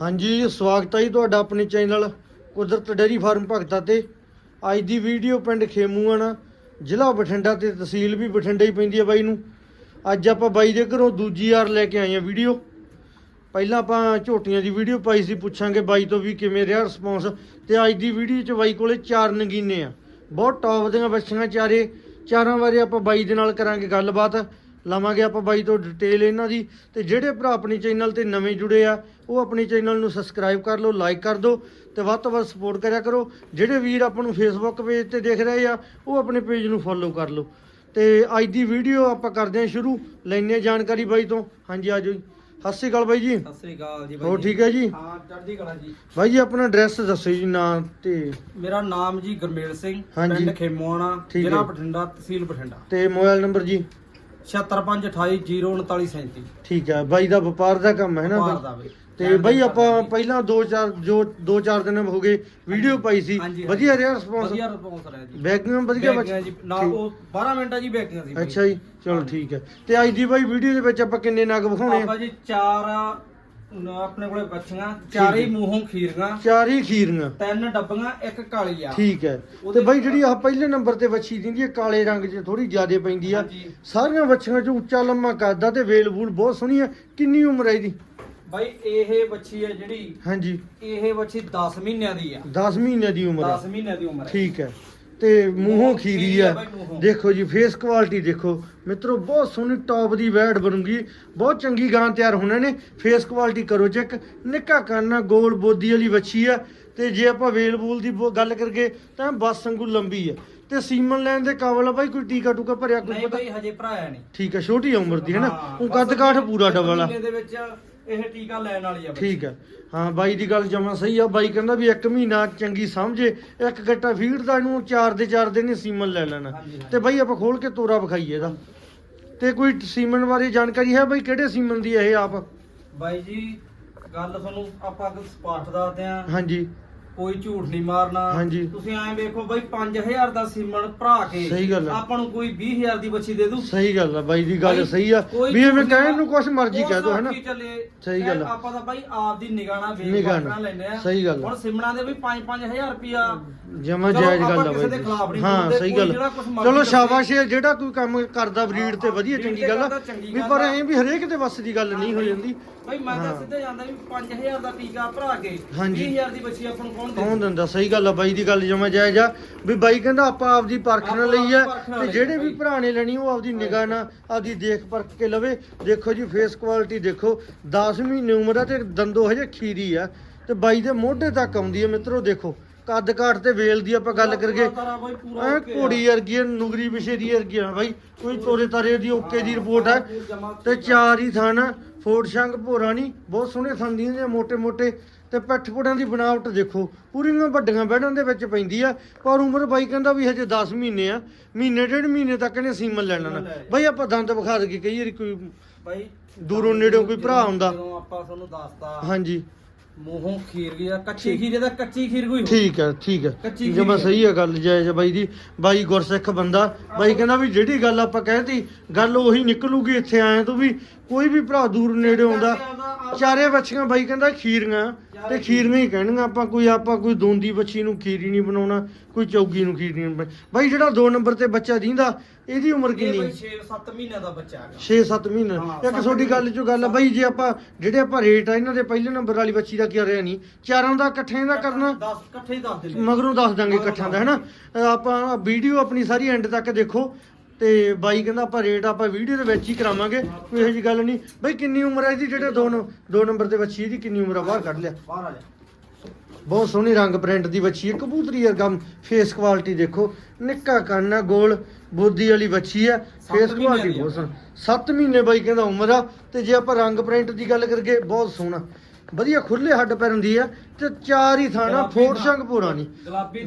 ਹਾਂਜੀ, ਸਵਾਗਤ ਹੈ ਜੀ ਤੁਹਾਡਾ ਆਪਣੇ ਚੈਨਲ ਕੁਦਰਤ ਡੇਅਰੀ ਫਾਰਮ ਭਗਤਾ ਤੇ। ਅੱਜ ਦੀ ਵੀਡੀਓ ਪਿੰਡ ਖੇਮੂਆਣਾ, ਜ਼ਿਲ੍ਹਾ ਬਠਿੰਡਾ ਤੇ ਤਹਿਸੀਲ ਵੀ ਬਠਿੰਡਾ ਹੀ ਪੈਂਦੀ ਹੈ ਬਾਈ ਨੂੰ। ਅੱਜ ਆਪਾਂ ਬਾਈ ਦੇ ਘਰੋਂ ਦੂਜੀ ਵਾਰ ਲੈ ਕੇ ਆਏ ਆ ਵੀਡੀਓ। ਪਹਿਲਾਂ ਆਪਾਂ ਝੋਟੀਆਂ ਦੀ ਵੀਡੀਓ ਪਾਈ ਸੀ, ਪੁੱਛਾਂਗੇ ਬਾਈ ਤੋਂ ਵੀ ਕਿਵੇਂ ਰਿਹਾ ਰਿਸਪੌਂਸ ਤੇ ਅੱਜ ਦੀ ਵੀਡੀਓ 'ਚ ਬਾਈ ਕੋਲੇ ਚਾਰ ਨਗੀਨੇ ਆ। ਬਹੁਤ ਟੌਪ ਦੀਆਂ ਬੱਚੀਆਂ ਚਾਰੇ। ਚਾਰਾਂ ਬਾਰੇ ਆਪਾਂ ਬਾਈ ਦੇ ਨਾਲ ਕਰਾਂਗੇ ਗੱਲਬਾਤ। ਲਵਾਂਗੇ ਆਪਾਂ ਬਾਈ ਤੋਂ ਡਿਟੇਲ ਇਹਨਾਂ ਦੀ। ਤੇ ਜਿਹੜੇ ਭਰਾ ਆਪਣੇ ਚੈਨਲ ਤੇ ਨਵੇਂ ਜੁੜੇ ਆ ਉਹ ਆਪਣੇ ਚੈਨਲ ਨੂੰ ਸਬਸਕ੍ਰਾਈਬ ਕਰ ਲਓ ਲਾਈਕ ਕਰ ਦਿਓ ਤੇ ਵੱਧ ਤੋਂ ਵੱਧ ਸਪੋਰਟ ਕਰਿਆ ਕਰੋ। ਜਿਹੜੇ ਵੀਰ ਆਪਾਂ ਨੂੰ ਫੇਸਬੁੱਕ ਪੇਜ ਤੇ ਦੇਖ ਰਹੇ ਆ ਉਹ ਆਪਣੇ ਪੇਜ ਨੂੰ ਫੋਲੋ ਕਰ ਲਓ। ਤੇ ਅੱਜ ਦੀ ਵੀਡੀਓ ਆਪਾਂ ਕਰਦੇ ਹਾਂ ਸ਼ੁਰੂ। ਲੈਣੇ ਜਾਣਕਾਰੀ ਬਾਈ ਤੋਂ। ਹਾਂਜੀ ਆਜੋ ਜੀ। ਸਤਿ ਸ਼੍ਰੀ ਅਕਾਲ ਬਾਈ ਜੀ। ਸਤਿ ਸ੍ਰੀ ਅਕਾਲ ਜੀ ਹੋਰ ਠੀਕ ਹੈ ਜੀ? ਹਾਂ ਚੜ੍ਹਦੀ ਕਲਾ ਜੀ। ਬਾਈ ਜੀ ਆਪਣਾ ਐਡਰੈਸ ਦੱਸੋ ਜੀ ਨਾਂ ਤੇ। ਮੇਰਾ ਨਾਮ ਜੀ ਗੁਰਮੇਲ ਸਿੰਘ। ਹਾਂਜੀ। ਪਿੰਡ ਖੇਮੋਆਣਾ ਠੀਕ ਜ਼ਿਲ੍ਹਾ ਹੈ। ਬਠਿੰਡਾ ਤਹਿਸੀਲ ਬਠਿੰਡਾ। ਤੇ ਮੋਬਾਈਲ ਨੰਬਰ ਜੀ? 7528093937 ਠੀਕ ਹੈ ਬਾਈ ਦਾ ਵਪਾਰ ਦਾ ਕੰਮ ਹੈ ਨਾ ਬਾਹਰ ਬਾਈ? ਦਾ ਬਈ ਤੇ ਬਾਈ ਆਪਾਂ ਪਹਿਲਾਂ ਦੋ ਚਾਰ ਜੋ ਦੋ ਚਾਰ ਦਿਨ ਹੋ ਗਏ ਵੀਡੀਓ ਪਾਈ ਸੀ। ਹਾਂਜੀ, ਵਧੀਆ ਰਿਹਾ ਰਿਸਪੌਂਸ ਵਧੀਆ ਰਿਸਪੌਂਸ ਰਿਹਾ ਜੀ। ਬੈਕਿੰਗ ਵਧੀਆ ਬੈਗੀਆਂ ਜੀ ਨਾ ਠੀਕ। ਉਹ 12 ਮਿੰਟਾਂ ਜੀ ਬੈਗੀਆਂ ਸੀ। ਅੱਛਾ ਜੀ ਚਲੋ ਠੀਕ ਹੈ। ਤੇ ਅੱਜ ਦੀ ਬਾਈ ਵੀਡੀਓ ਦੇ ਵਿੱਚ ਆਪਾਂ ਕਿੰਨੇ ਨਗ ਵਿਖਾਉਣੇ ਆਪਾਂ ਆ ਜੀ ਚਾਰ ਅਹ, ਆਪਣੇ ਕੋਲੇ ਬੱਚੀਆਂ ਚਾਰੇ ਮੂੰਹੋਂ ਖੀਰੀਆਂ ਚਾਰ ਖੀਰੀਆਂ ਤਿੰਨ ਡੱਬੀਆਂ ਇੱਕ ਕਾਲੀ ਆ ਠੀਕ ਹੈ। ਤੇ ਬਾਈ ਜਿਹੜੀ ਆਹ ਪਹਿਲੇ ਨੰਬਰ ਤੇ ਵੱਛੀ ਦਿੰਦੀ ਹੈ ਕਾਲੇ ਰੰਗ 'ਚ ਥੋੜੀ ਜ਼ਿਆਦਾ ਪੈਂਦੀ ਆ। ਹਾਂਜੀ। ਸਾਰੀਆਂ ਵੱਛੀਆਂ 'ਚ ਉੱਚਾ ਲੰਮਾ ਕੱਦ ਤੇ ਵੇਲ ਵੂਲ ਬਹੁਤ ਸੋਹਣੀ ਹੈ। ਕਿੰਨੀ ਉਮਰ ਹੈ ਇਹਦੀ? ਬਾਈ ਇਹ ਬੱਚੀ ਹੈ ਜਿਹੜੀ ਹਾਂਜੀ। ਇਹ ਬੱਚੀ 10 ਮਹੀਨਿਆਂ ਦੀ ਆ। 10 ਮਹੀਨੇ ਦੀ ਉਮਰ 10 ਹੈ ਮਹੀਨਿਆਂ ਦੀ ਉਮਰ ਹੈ ਠੀਕ ਹੈ। ਤੇ ਮੂੰਹੋਂ ਖੀਰੀ ਆ ਆ। ਦੇਖੋ ਜੀ ਫੇਸ ਕੁਆਲਿਟੀ ਦੇਖੋ। ਮਿੱਤਰੋ ਬਹੁਤ ਸੋਹਣੀ ਟੌਪ ਦੀ ਵੈੜ ਬਣੂਗੀ। ਬਹੁਤ ਚੰਗੀ ਗਾਂ ਤਿਆਰ ਹੋਣੇ ਨੇ। ਫੇਸ ਕੁਆਲਿਟੀ ਕਰੋ ਚੈੱਕ ਨਿੱਕਾ ਕੰਨਾ ਗੋਲ ਬੋਦੀ ਵਾਲੀ ਵੱਛੀ ਆ। ਤੇ ਜੇ ਆਪਾਂ ਵੇਲ ਬੂਲ ਦੀ ਗੱਲ ਕਰਗੇ ਤਾਂ ਬੱਸ ਵਾਂਗੂ ਲੰਬੀ ਆ। ਤੇ ਸੀਮਨ ਲੈਣ ਦੇ ਕਾਬਲ ਆ ਬਾਈ ਕੋਈ ਟੀਕਾ ਟੂਕਾ ਭਰਿਆ ਕੋਈ ਨਹੀਂ ਪਤਾ? ਬਾਈ ਹਜੇ ਭਰਾਇਆ ਨਹੀਂ। ਠੀਕ ਹੈ ਛੋਟੀ ਉਮਰ ਦੀ ਹੈ ਨਾ? ਉਹ ਕੱਦ ਕਾਠ ਪੂਰਾ ਡਬਲ ਆ। ਮਹੀਨੇ ਦੇ ਵਿੱਚ ਇਹ ਟੀਕਾ ਲੈਣ ਵਾਲੀ ਆ ਬੱਚੀ। ਠੀਕ ਹੈ। ਹਾਂ ਬਾਈ ਦੀ ਗੱਲ ਜਮਾ ਸਹੀ ਆ। ਬਾਈ ਕਹਿੰਦਾ ਵੀ ਇੱਕ ਮਹੀਨਾ ਚੰਗੀ ਸਮਝੇ ਇੱਕ ਗੱਟਾ ਫੀਡ ਦਾ ਇਹਨੂੰ ਚਾਰ ਦੇ ਚਾਰ ਦਿਨ ਹੀ ਸੀਮਨ ਲੈ ਲੈਣਾ। ਹਾਂਜੀ, ਹਾਂਜੀ। ਤੇ ਬਾਈ ਆਪਾਂ ਖੋਲ ਕੇ ਤੋਰਾ ਵਿਖਾਈਏ ਇਹਦਾ। ਤੇ ਕੋਈ ਸੀਮਨ ਬਾਰੇ ਜਾਣਕਾਰੀ ਹੈ ਬਾਈ? ਕਿਹੜੇ ਸੀਮਨ ਦੀ ਹੈ ਇਹ ਆਪ? ਬਾਈ ਜੀ ਗੱਲ ਤੁਹਾਨੂੰ ਆਪਾਂ ਅੱਗੇ ਸਪਾਟ ਦੱਸਦੇ ਆ। ਹਾਂਜੀ। ਕੋਈ ਝੂਠ ਨਹੀਂ ਮਾਰਨਾ ਹਾਂਜੀ। ਤੁਸੀਂ ਐਂ ਵੇਖੋ ਬਾਈ 5000 ਦਾ ਸੀਮਨ ਭਰਾ ਕੇ ਸਹੀ ਗੱਲ ਆ। ਆਪਾਂ ਨੂੰ ਕੋਈ 20000 ਦੀ ਬੱਚੀ ਦੇ ਦੂ ਸਹੀ ਗੱਲ ਆ ਬਾਈ ਦੀ ਗੱਲ ਸਹੀ ਆ ਕੋਈ ਵੀ ਐਵੇਂ ਝੂਠ ਕਹਿਣ ਨੂੰ ਕੁਛ ਮਰਜ਼ੀ ਕਹਿ ਦੋ ਹੈਨਾ ਚੱਲੇ ਸਹੀ ਗੱਲ ਆ। ਆਪਾਂ ਤਾਂ ਬਾਈ ਆਪ ਦੀ ਨਿਗਾਹ ਨਾਲ ਵੇਖ ਨਿਗਾਹ ਨਾਲ। ਲੈਂਦੇ ਆ ਸਹੀ ਗੱਲ ਆ। ਹੁਣ ਸਿਮਣਾ ਦੇ ਵੀ 5-5000 ਰੁਪਿਆ ਜਮਾ ਚਲੋ ਜਾਇਜ਼ ਆਪਾਂ ਗੱਲ ਆ ਕਿਸੇ ਬਾਈ ਦੇ ਖਿਲਾਫ ਦੀ। ਨਹੀਂ ਹਾਂ ਬੋਲਦੇ, ਸਹੀ ਕੋਈ ਗੱਲ ਜਿਹੜਾ ਕੁਛ ਮਰਜ਼ੀ ਚਲੋ। ਸ਼ਾਬਾਸ਼ ਹੈ ਜਿਹੜਾ ਕੋਈ ਕੰਮ ਕਰਦਾ ਬਰੀਡ ਤੇ ਵਧੀਆ breed ਚੰਗੀ ਤੇ ਗੱਲ ਆ ਕਰਦਾ ਚੰਗੀ ਵੀ ਗੱਲ ਪਰ ਆ। ਐਂ ਵੀ ਹਰੇਕ ਦੇ ਵੱਸ ਦੀ ਗੱਲ ਨਹੀਂ ਹੋ ਜਾਂਦੀ ਬਾਈ ਮੈਂ ਤਾਂ ਹਾਂ। ਸਿੱਧੇ ਜਾਂਦਾ ਵੀ 5000 ਦਾ ਟੀਕਾ ਭਰਾ ਕੇ ਹਾਂਜੀ। 20000 ਦੀ ਬੱਚੀ ਆਪਾਂ ਨੂੰ ਕੌਣ ਕੌਣ ਦਿੰਦਾ ਸਹੀ ਗੱਲ ਆ ਬਾਈ ਦੀ ਗੱਲ ਜਮਾ ਜਾਇਜ਼ ਆ। ਵੀ ਬਾਈ ਕਹਿੰਦਾ ਆਪਾਂ ਆਪਦੀ ਪਰਖ ਨਾਲ ਲਈ ਆ ਤੇ ਜਿਹੜੇ ਆ ਵੀ। ਭਰਾ ਨੇ ਲੈਣੀ ਉਹ ਆਪਦੀ ਨਿਗਾਹ ਨਾਲ ਆਪਦੀ ਦੇਖ ਪਰਖ ਕੇ ਲਵੇ। ਦੇਖੋ ਜੀ ਫੇਸ ਕੁਆਲਿਟੀ ਦੇਖੋ 10 ਮਹੀਨੇ ਉਮਰ ਆ ਤੇ ਦੰਦੋ ਹਜੇ ਖੀਰੀ ਆ। ਤੇ ਬਾਈ ਦੇ ਮੋਢੇ ਤੱਕ ਆਉਂਦੀ ਹੈ ਮਿੱਤਰੋ ਦੇਖੋ ਕੱਦ ਕਾਠ ਤੇ ਵੇਲ ਦੀ ਆਪਾਂ ਗੱਲ ਕਰਗੇ ਐ ਆ। ਘੋੜੀ ਵਰਗੀ ਆ, ਨੁਗਰੀ ਵਿਸ਼ੇ ਦੀ ਵਰਗੀ ਆ। ਬਾਈ ਕੋਈ ਤੋਰੇ ਤਾਰੇ ਦੀ ਓਕੇ ਦੀ ਰਿਪੋਰਟ ਹੈ ਤੇ ਚਾਰ ਹੀ ਥਣ ਫੋਰ ਸ਼ੰਗ ਭੋਰਾ ਨਹੀਂ ਬਹੁਤ ਸੋਹਣੇ ਸੰਦੀਆਂ ਦੇ ਮੋਟੇ ਮੋٹے ਤੇ ਪੱਠਪੁੜਾਂ ਦੀ ਬਣਾਵਟ ਦੇਖੋ। ਪੂਰੀਆਂ ਵੱਡੀਆਂ ਬੈੜਾਂ ਦੇ ਵਿੱਚ ਪੈਂਦੀ ਆ ਪਰ ਉਮਰ ਬਾਈ ਕਹਿੰਦਾ ਵੀ ਹਜੇ 10 ਮਹੀਨੇ ਆ ਮਹੀਨੇ ਡੇਢ ਮਹੀਨੇ ਤੱਕ ਇਹਨੇ ਸੀਮਨ ਲੈਣਾ। ਨਾ ਬਾਈ ਆਪਾਂ ਦੰਦ ਵਿਖਾ ਦੇ ਕੇ ਕਈ ਵਾਰੀ ਕੋਈ ਬਾਈ ਦੂਰੋਂ ਨੇੜੋਂ ਕੋਈ ਭਰਾ ਹੁੰਦਾ। ਆਪਾਂ ਤੁਹਾਨੂੰ ਦੱਸਤਾ ਹਾਂਜੀ। ਮੂੰਹੋਂ ਖੀਰ ਗਿਆ ਕੱਚੀ ਖੀਰੇ ਦਾ ਕੱਚੀ ਖੀਰ ਕੋਈ ਠੀਕ ਹੈ ਠੀਕ ਹੈ। ਕੱਚੀ ਜਮਾ ਖੀਰ। ਸਹੀ ਹੈ ਗੱਲ ਜਾਇਜ਼ ਹੈ ਬਾਈ ਦੀ। ਬਾਈ ਗੁਰਸਿੱਖ ਬੰਦਾ ਬਾਈ ਕਹਿੰਦਾ ਵੀ ਜਿਹੜੀ ਗੱਲ ਆਪਾਂ ਕਹਿਤੀ ਗੱਲ ਉਹੀ ਨਿਕਲੂਗੀ ਇੱਥੇ ਆਏ ਤੋਂ ਵੀ ਕੋਈ ਵੀ ਭਰਾ ਦੂਰ ਨੇੜੇ ਆਉਂਦਾ। ਚਾਰੇ ਬੱਚੀਆਂ ਬਾਈ ਕਹਿੰਦਾ ਖੀਰੀਆਂ। ਤੇ ਖੀਰੀਆਂ ਹੀ ਕਹਿਣੀਆਂ ਆਪਾਂ ਕੋਈ ਆਪਾਂ ਕੋਈ ਦੋਂਦੀ ਬੱਚੀ ਨੂੰ ਖੀਰੀ ਨਹੀਂ ਬਣਾਉਣਾ ਕੋਈ ਚੌਗੀ ਨੂੰ ਖੀਰੀ ਨਹੀਂ ਬਣਾਉਣੀ। ਬਾਈ ਜਿਹੜਾ 2 ਨੰਬਰ ਤੇ ਬੱਚਾ ਦਿੰਦਾ ਇਹਦੀ ਉਮਰ ਕਿੰਨੀ? ਬਾਈ 6-7 ਮਹੀਨਿਆਂ ਦਾ ਬੱਚਾ ਹੈਗਾ। 6-7 ਮਹੀਨੇ। ਹਾਂ, ਇੱਕ ਤੁਹਾਡੀ ਗੱਲ ਚੋਂ ਗੱਲ ਆ ਬਾਈ ਜੇ ਆਪਾਂ ਜਿਹੜੇ ਆਪਾਂ ਰੇਟ ਆ ਇਹਨਾਂ ਦੇ ਪਹਿਲੇ ਨੰਬਰ ਵਾਲੀ ਬੱਚੀ ਦਾ ਕੀ ਰਿਹਾ ਨਹੀਂ? ਚਾਰਾਂ ਦਾ ਇਕੱਠਿਆਂ ਦਾ ਕਰਨਾ? 10 ਇਕੱਠੇ ਹੀ ਦੱਸ ਦੇ ਮਗਰੋਂ ਦੱਸ ਦਾਂਗੇ ਇਕੱਠਿਆਂ ਦਾ ਹੈਨਾ? ਆਪਾਂ ਵੀਡੀਓ ਆਪਣੀ ਸਾਰੀ ਐਂਡ ਤੱਕ ਦੇਖੋ। ਤੇ ਬਾਈ ਕਹਿੰਦਾ ਆਪਾਂ ਰੇਟ ਆਪਾਂ ਵੀਡੀਓ ਦੇ ਵਿੱਚ ਹੀ ਕਰਾਵਾਂਗੇ ਕੋਈ ਇਹੋ ਜੀ ਗੱਲ ਨਹੀਂ। ਬਾਈ ਕਿੰਨੀ ਉਮਰ ਹੈ ਇਹਦੀ? ਜਿਹੜੇ ਦੋ ਨ- ਦੋ ਨੰਬਰ ਦੇ ਬੱਚੀ ਇਹਦੀ ਕਿੰਨੀ ਉਮਰ ਆ? ਬਾਹਰ ਕੱਢ ਲਿਆ। ਬਾਹਰ ਆ ਜਾ। ਬਹੁਤ ਸੋਹਣੀ ਰੰਗ ਪ੍ਰਿੰਟ ਦੀ ਬੱਚੀ ਹੈ। ਕਬੂਤਰੀ ਵਰਗਾ ਫੇਸ ਕੁਆਲਿਟੀ ਦੇਖੋ। ਨਿੱਕਾ ਕੰਨ ਆ ਗੋਲ ਬੋਦੀ ਵਾਲੀ ਬੱਚੀ ਹੈ ਫੇਸ ਕੁਆਲਿਟੀ ਦੀ ਆ। ਬਹੁਤ ਸੋਹਣੀ। 7 ਮਹੀਨੇ ਬਾਈ ਕਹਿੰਦਾ ਉਮਰ ਆ। ਤੇ ਜੇ ਆਪਾਂ ਰੰਗ ਪ੍ਰਿੰਟ ਦੀ ਗੱਲ ਕਰਗੇ ਬਹੁਤ ਸੋਹਣਾ। ਵਧੀਆ ਖੁੱਲੇ ਹੱਡ ਪੈਰ ਹੁੰਦੀ ਆ ਤੇ ਚਾਰ ਹੀ ਥਾਣਾ ਗੁਲਾਬੀ ਫੋੜ ਥਾਂ। ਪੂਰਾ ਨਹੀਂ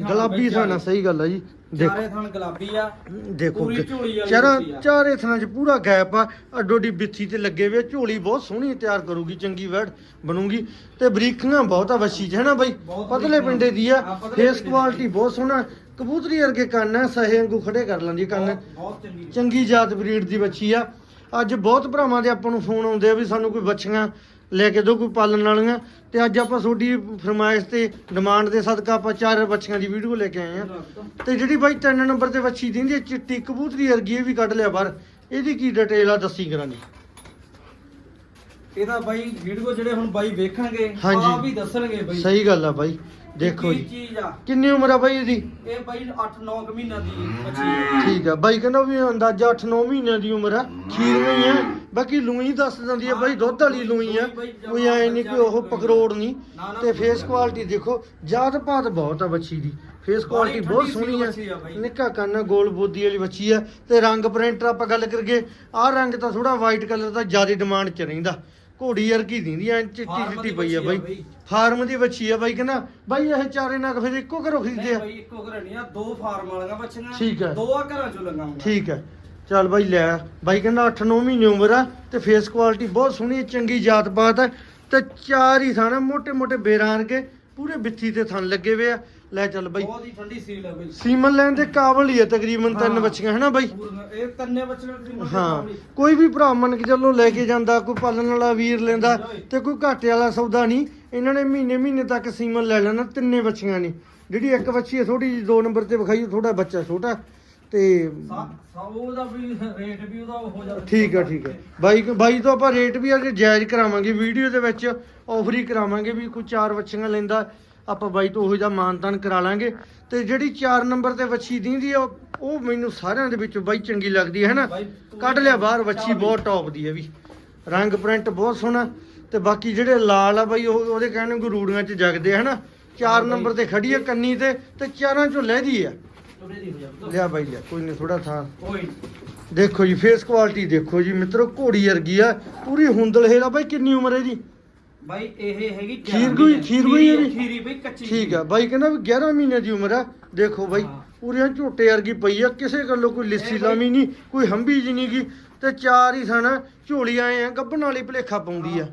ਗੁਲਾਬੀ ਥਾਂ ਥਾਣਾ। ਸਹੀ ਗੱਲ ਆ ਜੀ ਦੇਖੋ ਚਾਰੇ ਥਣ ਗੁਲਾਬੀ ਆ ਦੇਖੋ ਪੂਰੀ ਕਿ ਝੋਲੀ ਵਾਲੀ ਚਾਰਾਂ ਆ। ਚਾਰੇ ਥਣਾਂ 'ਚ ਪੂਰਾ ਗੈਪ ਆ ਅੱਡੋ ਡੀ ਬਿੱਥੀ ਤੇ ਲੱਗੇ ਵੇ ਝੋਲੀ ਬਹੁਤ ਸੋਹਣੀ ਤਿਆਰ ਕਰੂਗੀ ਚੰਗੀ ਵੈੜ ਬਣੂਗੀ ਤੇ ਬਰੀਕੀਆਂ ਬਹੁਤ ਆ ਵੱਛੀ 'ਚ ਹੈ ਨਾ ਬਾਈ ਬਹੁਤ ਪਤਲੇ ਬਰੀਕੀਆਂ। ਪਿੰਡੇ ਦੀ ਆ ਹਾਂ, ਪਤਲੇ ਫੇਸ ਪਿੰਡੇ ਦੀ। ਕੁਆਲਿਟੀ ਬਹੁਤ ਸੋਹਣਾ ਕਬੂਤਰੀ ਵਰਗੇ ਕੰਨ ਆ ਸਹੇ ਵਾਂਗੂ ਖੜੇ ਕਰ ਲੈਂਦੀ ਕੰਨ ਬਹੁਤ- ਬਹੁਤ ਚੰਗੀ ਚੰਗੀ ਜਾਤ ਬਰੀਡ ਦੀ ਬੱਚੀ ਆ ਅੱਜ ਬਹੁਤ ਭਰਾਵਾਂ ਦੇ ਆਪਾਂ ਨੂੰ ਫੋਨ ਆਉਂਦੇ ਆ ਵੀ ਸਾਨੂੰ ਕੋਈ ਬੱਚੀਆਂ ਲੈ ਕੇ ਦਿਓ ਕੋਈ ਪਾਲਣ ਵਾਲੀਆਂ। ਤੇ ਅੱਜ ਆਪਾਂ ਤੁਹਾਡੀ ਫਰਮਾਇਸ਼ ਤੇ ਡਿਮਾਂਡ ਦੇ ਸਦਕਾ ਆਪਾਂ ਚਾਰ ਬੱਚੀਆਂ ਦੀ ਵੀਡੀਓ ਲੈ ਕੇ ਆਏ ਆ ਤੇ ਜਿਹੜੀ ਬਾਈ ਤਿੰਨ ਨੰਬਰ ਤੇ ਬੱਚੀ ਦਿੰਦੀ ਚਿੱਟੀ ਕਬੂਤਰੀ ਵਰਗੀ ਇਹ ਵੀ ਕੱਢ ਲਿਆ ਬਾਹਰ। ਇਹਦੀ ਕੀ ਡਿਟੇਲ ਆ ਦੱਸੀ ਕਰਾਂਗੇ ਇਹਦਾ ਬਾਈ ਵੀਡੀਓ ਜਿਹੜੇ ਹੁਣ ਬਾਈ ਵੇਖਣਗੇ। ਆਪ ਹੀ ਦੱਸਣਗੇ ਬਾਈ। ਸਹੀ ਗੱਲ ਆ ਬਾਈ। ਦੇਖੋ ਕੀ ਜੀ। ਚੀਜ਼ ਆ। ਕਿੰਨੀ ਉਮਰ ਆ ਬਾਈ ਇਹਦੀ? ਇਹ ਬਾਈ 8-9 ਮਹੀਨਿਆਂ ਦੀ ਬੱਚੀ ਹੈ ਠੀਕ ਆ। ਬਾਈ ਕਹਿੰਦਾ ਵੀ ਅੰਦਾਜ਼ਾ 8-9 ਮਹੀਨਿਆਂ ਦੀ ਉਮਰ ਆ। ਖੀਰ ਨਹੀਂ ਆ ਬਾਕੀ ਲੂਈ ਦੱਸ ਦਿੰਦੀ ਆ ਬਾਈ ਦੁੱਧ ਵਾਲੀ ਲੂਈ ਆ। ਕੋਈ ਐ ਨਹੀਂ ਕਿ ਉਹ ਪਕਰੋੜ ਨਹੀਂ। ਤੇ ਫੇਸ ਕੁਆਲਿਟੀ ਦੇਖੋ ਜਾਤ ਪਾਤ ਬਹੁਤ ਆ ਬੱਚੀ ਦੀ। ਫੇਸ ਕੁਆਲਿਟੀ ਬਹੁਤ ਸੋਹਣੀ ਆ। ਨਿੱਕਾ ਕੰਨ ਗੋਲ ਬੋਦੀ ਵਾਲੀ ਬੱਚੀ ਆ। ਤੇ ਰੰਗ ਪ੍ਰਿੰਟ ਆਪਾਂ ਗੱਲ ਕਰੀਏ ਆਹ ਰੰਗ ਤਾਂ ਥੋੜਾ ਵਾਈਟ ਕਲਰ ਦਾ ਜ਼ਿਆਦਾ ਡਿਮਾਂਡ 'ਚ ਰਹਿੰਦਾ। ਘੋੜੀ ਯਾਰ ਕੀ ਦਿੰਦੀਆਂ ਚਿੱਟੀ ਚਿੱਟੀ ਪਈ ਆ ਬਾਈ। ਫਾਰਮ ਦੀ ਵੱਛੀ ਆ ਬਾਈ ਕਹਿੰਦਾ ਬਾਈ ਇਹ ਚਾਰੇ ਨਗ ਫਿਰ ਇੱਕੋ ਘਰੋਂ ਖਰੀਦੇ ਆ। ਬਾਈ ਇੱਕੋ ਘਰ ਨਹੀਂ ਆ ਦੋ ਫਾਰਮ ਵਾਲੀਆਂ ਬੱਚੀਆਂ ਠੀਕ ਹੈ ਦੋ ਆ ਘਰਾਂ ਚੋਂ ਲੰਗਾਉਂਗਾ ਠੀਕ ਹੈ ਚੱਲ ਬਾਈ ਲੈ ਬਾਈ ਕਹਿੰਦਾ 8-9 ਮਹੀਨੇ ਉਮਰ ਆ ਤੇ ਫੇਸ ਕੁਆਲਿਟੀ ਬਹੁਤ ਸੋਹਣੀ ਹੈ ਚੰਗੀ ਜਾਤ ਪਾਤ ਹੈ ਤੇ ਚਾਰ ਹੀ ਥਾਣਾ ਮੋٹے ਮੋٹے ਬੇਰਾਂ ਕੇ ਪੂਰੇ ਬਿੱਥੀ ਤੇ ਥਣ ਲੱਗੇ ਹੋਏ ਆ। ਲੈ ਚੱਲ ਬਾਈ। ਬਹੁਤ ਹੀ ਠੰਡੀ ਸੀਲ ਹੈ ਬਾਈ। ਸੀਮਨ ਲੈਣ ਦੇ ਕਾਬਲ ਹੀ ਹੈ ਤਕਰੀਬਨ ਤਿੰਨ ਹਾਂ। ਬੱਚੀਆਂ ਹਨਾ ਬਾਈ? ਇਹ ਤਿੰਨੇ ਮੁੰਡੇ ਹਾਂ। ਕੋਈ ਵੀ ਭਰਾ ਮੰਨ ਕੇ ਚੱਲੋ ਲੈ ਕੇ ਜਾਂਦਾ ਕੋਈ ਪਾਲਣ ਵਾਲਾ ਵੀਰ ਲੈਂਦਾ ਤੇ ਕੋਈ ਘਾਟੇ ਵਾਲਾ ਸੌਦਾ ਨਹੀਂ। ਇਹਨਾਂ ਨੇ ਮਹੀਨੇ ਮਹੀਨੇ ਤੱਕ ਸੀਮਨ ਲੈ ਲੈਣਾ ਤਿੰਨੇ ਬੱਚੀਆਂ ਨੇ। ਜਿਹੜੀ ਇੱਕ ਬੱਚੀ ਹੈ ਥੋੜੀ ਜਿਹੀ ਦੋ ਨੰਬਰ ਤੇ ਵਿਖਾਈ ਥੋੜਾ ਬੱਚਾ ਛੋਟਾ। ਤੇ ਸਾ- ਵੀ ਰੇਟ ਵੀ ਉਹਦਾ ਹੋ ਜਾਂਦਾ। ਠੀਕ ਆ ਠੀਕ ਹੈ ਬਾਈ ਬਾਈ ਤੋਂ ਆਪਾਂ ਰੇਟ ਵੀ ਅਜੇ ਜਾਇਜ਼ ਕਰਾਵਾਂਗੇ ਵੀਡੀਓ ਦੇ ਵਿੱਚ ਆਫਰ ਹੀ ਕਰਾਵਾਂਗੇ ਵੀ ਕੋਈ ਚਾਰ ਬੱਚੀਆਂ ਲੈਂਦਾ। ਆਪਾਂ ਬਾਈ ਤੋਂ ਉਹੋ ਜਿਹਾ ਮਾਨਤਾਨ ਕਰਾ ਲਾਂਗੇ। ਤੇ ਜਿਹੜੀ 4 ਨੰਬਰ ਤੇ ਬੱਚੀ ਦਿੰਦੀ ਆ ਉਹ- ਮੈਨੂੰ ਸਾਰਿਆਂ ਦੇ ਵਿੱਚੋਂ ਬਾਈ ਚੰਗੀ ਲੱਗਦੀ ਹੈ ਹਨਾ ਬਾਈ, ਕੱਢ ਲਿਆ ਬਾਹਰ ਬੱਚੀ ਬਹੁਤ ਟੌਪ ਦੀ ਹੈ ਵੀ। ਰੰਗ ਪ੍ਰਿੰਟ ਬਹੁਤ ਸੋਹਣਾ। ਤੇ ਬਾਕੀ ਜਿਹੜੇ ਲਾਲ ਆ ਬਾਈ ਉਹ ਉਹਦੇ ਕਹਿਣ ਨੂੰ ਰੂੜੀਆਂ 'ਚ ਜਗਦੇ ਆ ਹਨਾ 4 ਨੰਬਰ ਤੇ ਖੜੀ ਆ ਕੰਨੀ ਤੇ ਤੇ ਚਾਰਾਂ 'ਚੋਂ ਲਹਿਦੀ ਆ। ਹੋ ਲਿਆ ਬਾਈ ਲਿਆ। ਕੋਈ ਨਹੀਂ ਥੋੜਾ ਥਾਂ। ਨੀ। ਦੇਖੋ ਜੀ ਫੇਸ ਕੁਆਲਿਟੀ ਦੇਖੋ ਜੀ। ਮਿੱਤਰੋ ਘੋੜੀ ਵਰਗੀ ਆ। ਪੂਰੀ ਹੁੰਦਲ ਹੇਰਾ ਬਾਈ ਕਿੰਨੀ ਉਮਰ ਹੈ ਇਹਦੀ? ਬਾਈ ਇਹ ਹੈਗੀ ਖੀਰ ਗਿਆਰਾਂ ਕੋਈ- ਮਹੀਨੇ। ਖੀਰ ਕੋਈ ਹੈ ਜੀ? ਖੀਰੀ ਬਈ ਕੱਚੀ ਠੀਕ ਆ। ਬਾਈ ਕਹਿੰਦਾ ਵੀ 11 ਮਹੀਨੇ ਦੀ ਉਮਰ ਆ। ਦੇਖੋ ਬਾਈ। ਪੂਰੀਆਂ ਝੋਟੇ ਵਰਗੀ ਪਈ ਆ। ਕਿਸੇ ਗੱਲੋਂ ਕੋਈ ਲਿੱਸੀ ਲਾਮੀ ਨਹੀਂ ਕੋਈ ਹੰਬੀ ਜੀ ਨਹੀਂ ਗੀ। ਤੇ ਚਾਰ ਹੀ ਸਣ ਝੋਲੀ ਆਏ ਆ ਗੱਭਣ ਵਾਲੀ ਭਲੇਖਾ ਪਾਉਂਦੀ ਆ।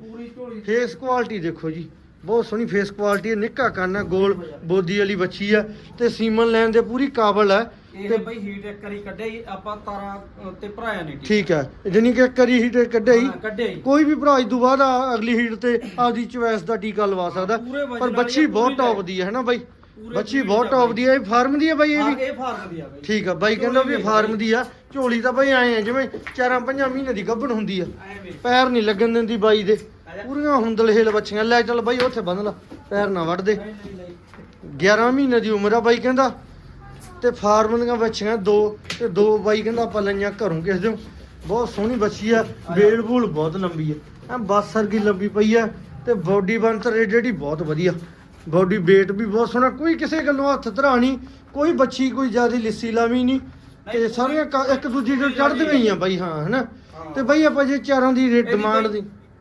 ਫੇਸ ਕੁਆਲਿਟੀ ਦੇਖੋ ਜੀ। ਬਹੁਤ ਸੋਹਣੀ ਫੇਸ ਕੁਆਲਿਟੀ ਹੈ ਨਿੱਕਾ ਕੰਨ ਗੋਲ ਬੋਦੀ ਵਾਲੀ ਬੱਚੀ ਆ ਤੇ ਸੀਮਨ ਲੈਣ ਦੇ ਪੂਰੀ ਕਾਬਲ ਆ ਇਹ ਤੇ ਬਈ ਹੀਟ ਇੱਕ ਵਾਰੀ ਕੱਢਿਆ ਹੀ ਆਪਾਂ ਤਾਰਾਂ ਤੇ ਭਰਾਇਆ ਨਹੀਂ ਠੀਕ ਆ ਜਾਨੀ ਕਿ ਇੱਕ ਵਾਰੀ ਹੀਟ ਕੱਢਿਆ ਹੀ ਹਾਂ, ਹੀ ਕੋਈ ਵੀ ਭਰਾ ਤੋਂ ਬਾਅਦ ਅਗਲੀ ਹੀਟ ਤੇ ਆਪਦੀ ਚੁਆਇਸ ਦਾ ਟੀਕਾ ਲਵਾ ਸਕਦਾ ਪੂਰੇ ਬੱਚੀ ਬਹੁਤ ਟੌਪ। ਦੀ ਹੈ ਹਨਾ ਬਾਈ? ਬੱਚੀ ਬਹੁਤ ਟੌਪ। ਦੀ ਹੈ ਇਹ ਫਾਰਮ ਦੀ ਹੈ ਬਾਈ ਇਹ ਹਾਂ, ਵੀ? ਇਹ ਫਾਰਮ ਦੀ ਆ ਬਈ। ਠੀਕ ਆ ਬਾਈ ਕਹਿੰਦਾ ਵੀ ਫਾਰਮ ਦੀ ਆ ਝੋਲੀ ਤਾਂ ਬਾਈ ਆਏ ਆ ਜਿਵੇਂ ਚਾਰਾਂ ਪੰਜਾਂ ਮਹੀਨੇ ਦੀ ਗੱਭਣ ਹੁੰਦੀ ਆ। ਪੈਰ ਨਹੀਂ ਲੱਗਣ ਦਿੰਦੀ ਬਾਈ ਦੇ। ਪੂਰੀਆਂ ਹੁੰਦਲ ਹੇਲ ਬੱਚੀਆਂ। ਲੈ ਚੱਲ ਬਾਈ ਉੱਥੇ ਬੰਨ ਲਾ। ਪੈਰ ਨਾ ਵੱਢ ਦੇ। ਨਹੀਂ ਨਹੀਂ ਨਹੀਂ 11 ਮਹੀਨੇ ਦੀ ਉਮਰ ਆ ਬਾਈ ਕਹਿੰਦਾ। ਤੇ ਫਾਰਮ ਦੀਆਂ ਬੱਚੀਆਂ ਦੋ ਤੇ ਦੋ ਬਾਈ ਕਹਿੰਦਾ ਆਪਾਂ ਲਈਆਂ ਘਰੋਂ ਕਿਸ ਦੇ ਬਹੁਤ ਸੋਹਣੀ ਬੱਚੀ ਆ। ਬੇਲ ਬੂਲ ਬਹੁਤ ਲੰਬੀ ਆ। ਐ ਬੱਸ ਵਰਗੀ ਲੰਬੀ ਪਈ ਆ। ਤੇ ਬੋਡੀ ਬੰਤਰ ਜਿਹੜੀ ਬਹੁਤ ਵਧੀਆ। ਬੋਡੀ weight ਵੀ ਬਹੁਤ ਸੋਹਣਾ। ਕੋਈ ਕਿਸੇ ਗੱਲੋਂ ਹੱਥ ਧਰਾਣੀ ਕੋਈ ਬੱਚੀ ਕੋਈ ਜ਼ਿਆਦਾ ਲਿੱਸੀ ਲਾਵੀ ਨਹੀਂ। ਤੇ ਸਾਰੀਆਂ ਇੱਕ ਦੂਜੀ ਦੇ ਚੜ੍ਹਦੀਆਂ ਹੀ ਆ ਬਾਈ ਹਾਂ ਹਨਾ। ਤੇ ਬਾਈ ਆਪਾਂ ਜੇ ਚਾਰਾਂ ਦੀ ਇਹਦੀ ਡਿਮਾਂਡ ਦੀ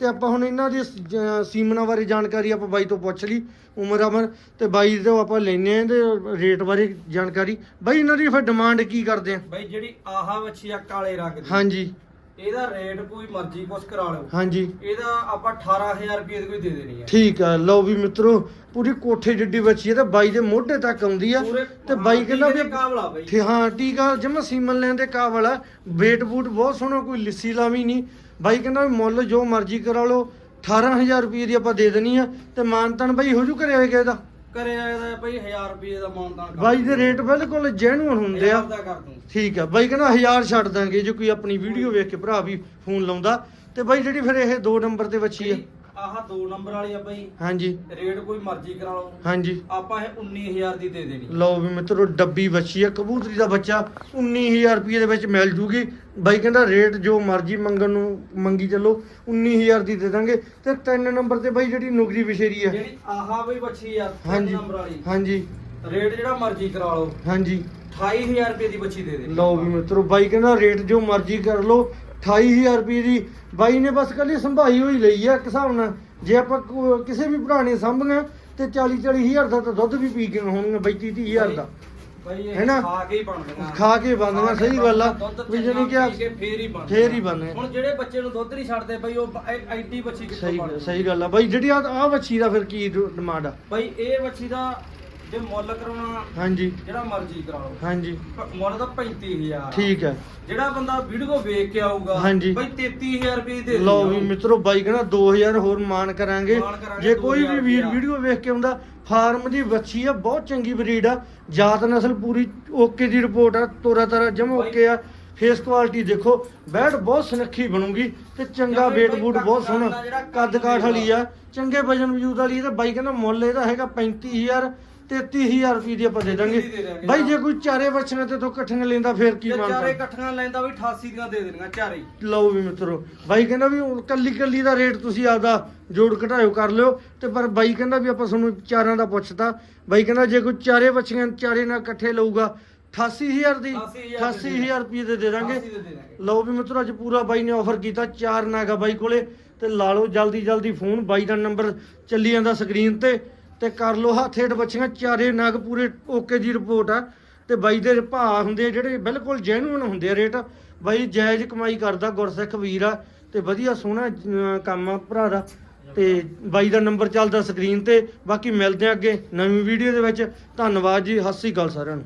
ਤੇ ਆਪਾਂ ਹੁਣ ਇਹਨਾਂ ਦੀ ਜ- ਸੀਮਨਾਂ ਬਾਰੇ ਜਾਣਕਾਰੀ ਆਪਾਂ ਬਾਈ ਤੋਂ ਪੁੱਛ ਲਈ ਉਮਰ ਅਮਰ ਤੇ ਬਾਈ ਤੋਂ ਆਪਾਂ ਲੈਨੇ ਆ ਤੇ ਰੇਟ ਬਾਰੇ ਜਾਣਕਾਰੀ। ਬਾਈ ਇਹਨਾਂ ਦੀ ਫਿਰ ਡਿਮਾਂਡ ਕੀ ਕਰਦੇ ਆ? ਬਾਈ ਜਿਹੜੀ ਆਹਾ ਵੱਛੀ ਆ ਕਾਲੇ ਰੰਗ ਦੀ। ਹਾਂਜੀ। ਇਹਦਾ ਰੇਟ ਕੋਈ ਮਰਜ਼ੀ ਕੁਛ ਕਰਾ ਲਓ। ਹਾਂਜੀ। ਇਹਦਾ ਆਪਾਂ 18000 ਰੁਪਏ ਦੀ ਕੋਈ ਦੇ ਦੇਣੀ ਹੈ ਠੀਕ ਆ ਲਓ ਵੀ ਮਿੱਤਰੋ ਪੂਰੀ ਕੋਠੇ ਜਿੱਡੀ ਬੱਚੀ ਹੈ ਤੇ ਬਾਈ ਦੇ ਮੋਢੇ ਤੱਕ ਆਉਂਦੀ ਆ। ਪੂਰੇ ਤੇ ਬਾਈ ਕਹਿੰਦਾ ਵੀ ਕਾਬਲ ਬਾਈ। ਠੀ ਹਾਂ ਟੀਕਾ ਜਮਾ ਸੀਮਨ ਲੈਣ ਦੇ ਕਾਬਲ ਆ ਵੇਟ ਬੂਟ ਬਹੁਤ ਸੋਹਣਾ ਕੋਈ ਲਿੱਸੀ ਲਾਵੀ ਨਹੀਂ ਬਾਈ ਕਹਿੰਦਾ ਵੀ ਮੁੱਲ ਜੋ ਮਰਜ਼ੀ ਕਰਾ ਲਓ 18000 ਰੁਪਏ ਦੀ ਆਪਾਂ ਦੇ ਦੇਣੀ ਆ ਤੇ ਮਾਨਤਨ ਬਾਈ ਹੋ ਜੂ ਕਰਿਆ ਹੋਏਗਾ ਇਹਦਾ? ਕਰਿਆ ਇਹਦਾ ਬਾਈ 1000 ਰੁਪਏ ਦਾ ਮਾਨਦਾਨ ਕਰ ਬਾਈ ਦੇ ਰੇਟ ਬਿਲਕੁਲ ਜੈਨੂਅਨ ਹੁੰਦੇ ਆ। ਦਾ ਕਰ ਦੂੰ ਠੀਕ ਆ ਬਾਈ ਕਹਿੰਦਾ 1000 ਛੱਡ ਦਾਂਗੇ ਜੇ ਕੋਈ ਆਪਣੀ ਵੀਡੀਓ ਵੇਖ ਕੇ ਭਰਾ ਵੀ ਫੋਨ ਲਾਉਂਦਾ ਤੇ ਬਾਈ ਜਿਹੜੀ ਫਿਰ ਇਹ ਦੋ ਨੰਬਰ ਤੇ ਬੱਚੀ ਆ। ਆਹ 2 ਨੰਬਰ ਵਾਲੀ ਆ ਬਾਈ। ਹਾਂਜੀ। ਰੇਟ ਕੋਈ ਮਰਜ਼ੀ ਕਰਾ ਲਓ। ਹਾਂਜੀ। ਆਪਾਂ ਇਹ 19000 ਦੀ ਦੇ ਦੇਣੀ। ਲਓ ਵੀ ਮਿੱਤਰੋ ਡੱਬੀ ਬੱਚੀ ਆ ਕਬੂਤਰੀ ਦਾ ਬੱਚਾ 19000 ਰੁਪਏ ਦੇ ਵਿੱਚ ਮਿਲ ਜੂਗੀ। ਬਾਈ ਕਹਿੰਦਾ ਰੇਟ ਜੋ ਮਰਜ਼ੀ ਮੰਗਣ ਨੂੰ ਮੰਗੀ ਚੱਲੋ 19000 ਦੀ ਦੇ ਦਾਂਗੇ। ਤੇ ਤਿੰਨ ਨੰਬਰ ਤੇ ਬਾਈ ਜਿਹੜੀ ਨੁਗਰੀ ਵਿਸ਼ੇਰੀ ਆ। ਜਿਹੜੀ ਆਹਾ ਬਈ ਬੱਚੀ ਆ 3 ਹਾਂਜੀ। ਨੰਬਰ ਵਾਲੀ। ਹਾਂਜੀ। ਰੇਟ ਜਿਹੜਾ ਮਰਜ਼ੀ ਕਰਾ ਲਓ। ਹਾਂਜੀ। 28000 ਰੁਪਏ ਦੀ ਬੱਚੀ ਦੇ ਦੇਣੀ ਲਓ ਵੀ ਮਿੱਤਰੋ ਬਾਈ ਕਹਿੰਦਾ ਰੇਟ ਜੋ ਮਰਜ਼ੀ ਕਰ ਲਓ 28000 ਰੁਪਏ ਦੀ ਬਾਈ ਨੇ ਬਸ ਕੱਲੀ ਸੰਭਾਈ ਹੋਈ ਲਈ ਆ ਇੱਕ ਹਿਸਾਬ ਨਾਲ। ਜੇ ਆਪਾਂ ਕੋ- ਕਿਸੇ ਵੀ ਭਰਾ ਨੇ ਸਾਂਭੀਆਂ ਤੇ 40 40 ਹਜ਼ਾਰ ਦਾ ਤਾਂ ਦੁੱਧ ਵੀ ਪੀ ਕੇ ਹੋਣਗੀਆਂ ਬਈ 30 30 ਹਜ਼ਾਰ ਦਾ। ਬਈ ਇਹ ਹੈਨਾ? ਖਾ ਕੇ ਹੀ ਬਣਦੀਆਂ ਖਾ ਕੇ ਬਣਦੀਆਂ, ਸਹੀ ਗੱਲ ਆ। ਦੁੱਧ ਵੀ ਜਾਣੀ ਕਿ ਆ- ਪੀ ਕੇ ਫੇਰ ਹੀ ਬਣਦੀਆਂ ਫੇਰ ਹੀ ਬਣਦੀਆਂ। ਹੁਣ ਜਿਹੜੇ ਬੱਚੇ ਨੂੰ ਦੁੱਧ ਨਹੀਂ ਛੱਡਦੇ ਬਈ ਉਹ ਬ- ਐ- ਐਡੀ ਬੱਚੀ ਕਿੱਥੋਂ ਸਹੀ ਬਣਦੀ ਸਹੀ ਗੱਲ ਆ। ਬਾਈ ਜਿਹੜੀ ਆ ਆ ਵੱਛੀ ਦਾ ਫਿਰ ਕੀ ਡਿਮਾਂਡ ਆ? ਬਈ ਇਹ ਬੱਚੀ ਦਾ ਜੇ ਮੁੱਲ ਕਰਾਉਣਾ ਹਾਂਜੀ। ਜਿਹੜਾ ਮਰਜ਼ੀ ਕਰਾਓ। ਹਾਂਜੀ। ਪ- ਮੁੱਲ ਤਾਂ 35000 ਠੀਕ ਹੈ। ਜਿਹੜਾ ਬੰਦਾ ਵੀਡੀਓ ਵੇਖ ਕੇ ਆਊਗਾ ਹਾਂਜੀ। ਬਈ 33000 ਰੁਪਏ ਦੇ ਲਓ ਵੀ। ਮਿੱਤਰੋ ਬਾਈ ਕਹਿੰਦਾ 2000 ਹੋਰ ਮਾਨ ਕਰਾਂਗੇ। ਮਾਣ ਕਰਾਂਗੇ, ਜੇ ਕੋਈ ਵੀ 2000 ਵੀਰ ਰੁਪਇਆ। ਵੀਡੀਓ ਵੇਖ ਕੇ ਆਉਂਦਾ ਫਾਰਮ ਦੀ ਵੱਛੀ ਆ ਬਹੁਤ ਚੰਗੀ ਬਰੀਡ ਆ। ਜਾਤ ਨਸਲ ਪੂਰੀ ਓਕੇ ਦੀ ਰਿਪੋਰਟ ਆ ਤੋਰਾ ਤਾਰਾ ਜਮ ਬਾਈ- ਓਕੇ ਆ। ਫੇਸ ਕੁਆਲਿਟੀ ਦੇਖੋ ਬੈਡ ਬਹੁਤ ਸੁਨੱਖੀ ਬਣੂਗੀ ਤੇ ਚੰਗਾ ਵੇਟ ਬਾਈ ਬੂਟ ਬਹੁਤ ਸੋਹਣਾ। ਕੱਦ ਕਾਠ ਵਾਲੀ। ਆ। ਚੰਗੇ ਵਜਨ ਵਜੂਦ ਵਾਲੀ ਇਹਦਾ ਬਾਈ ਕਹਿੰਦਾ ਮੁੱਲ ਇਹਦਾ ਹੈਗਾ 35000 33000 ਰੁਪਏ ਦੀ ਆਪਾਂ ਦੇ ਦਾਂਗੇ। ਦੇ ਦਾਂਗੇ ਬਾਈ। ਜੇ ਕੋਈ ਚਾਰੇ ਬੱਚਣੇ ਤੇ ਤੋਂ ਇਕੱਠੀਆਂ ਲੈਂਦਾ ਫੇਰ ਕੀ ਜੇ ਚਾਰੇ ਮੰਨਦਾ ਇਕੱਠੀਆਂ ਲੈਂਦਾ ਵੀ 88 ਦੀਆਂ ਦੇ ਦੇਣੀਆਂ ਚਾਰੇ। ਲਓ ਵੀ ਮਿੱਤਰੋ ਬਾਈ ਕਹਿੰਦਾ ਵੀ ਉਹ ਕੱਲੀ ਕੱਲੀ ਦਾ ਰੇਟ ਤੁਸੀਂ ਆਪਦਾ ਜੋੜ ਘਟਾਇਓ ਕਰ ਲਿਓ। ਤੇ ਪਰ ਬਾਈ ਕਹਿੰਦਾ ਵੀ ਆਪਾਂ ਤੁਹਾਨੂੰ ਚਾਰਾਂ ਦਾ ਪੁੱਛਤਾ। ਬਾਈ ਕਹਿੰਦਾ ਜੇ ਕੋਈ ਚਾਰੇ ਬੱਚੀਆਂ ਚਾਰੇ ਨਾਲ ਇਕੱਠੇ ਲਊਗਾ 88000 ਦੀ 88,000 88000 ਰੁਪਏ ਦੇ ਦੇ ਦਾਂਗੇ। 88 ਦੇ ਦੇ ਦਾਂਗੇ। ਲਓ ਵੀ ਮਿੱਤਰੋ ਅੱਜ ਪੂਰਾ ਬਾਈ ਨੇ ਆਫਰ ਕੀਤਾ ਚਾਰ ਨਾਗਾ ਬਾਈ ਕੋਲੇ। ਤੇ ਲਾ ਲਓ ਜਲਦੀ ਜਲਦੀ ਫੋਨ ਬਾਈ ਦਾ ਨੰਬਰ ਚੱਲੀ ਜਾਂਦਾ ਸਕਰੀਨ ਤੇ। ਤੇ ਕਰ ਲਓ ਹੱਥ ਹੇਠ ਬੱਚੀਆਂ, ਚਾਰੇ ਨਗ ਪੂਰੇ ਓਕੇ ਦੀ ਰਿਪੋਰਟ ਆ। ਤੇ ਬਾਈ ਦੇ ਭਾਅ ਹੁੰਦੇ ਆ ਜਿਹੜੇ ਬਿਲਕੁਲ ਜੈਨੂਇਨ ਹੁੰਦੇ ਆ ਰੇਟ ਬਾਈ ਜਾਇਜ਼ ਕਮਾਈ ਕਰਦਾ ਗੁਰਸਿੱਖ ਵੀਰ ਆ ਤੇ ਵਧੀਆ ਸੋਹਣਾ ਕੰਮ ਆ ਭਰਾ ਦਾ। ਤੇ ਬਾਈ ਦਾ ਨੰਬਰ ਚੱਲਦਾ ਸਕਰੀਨ ਤੇ। ਬਾਕੀ ਮਿਲਦੇ ਆ ਅੱਗੇ ਨਵੀਂ ਵੀਡੀਓ ਦੇ ਵਿੱਚ। ਧੰਨਵਾਦ ਜੀ, ਸਤਿ ਸ੍ਰੀ ਅਕਾਲ ਸਾਰਿਆਂ ਨੂੰ।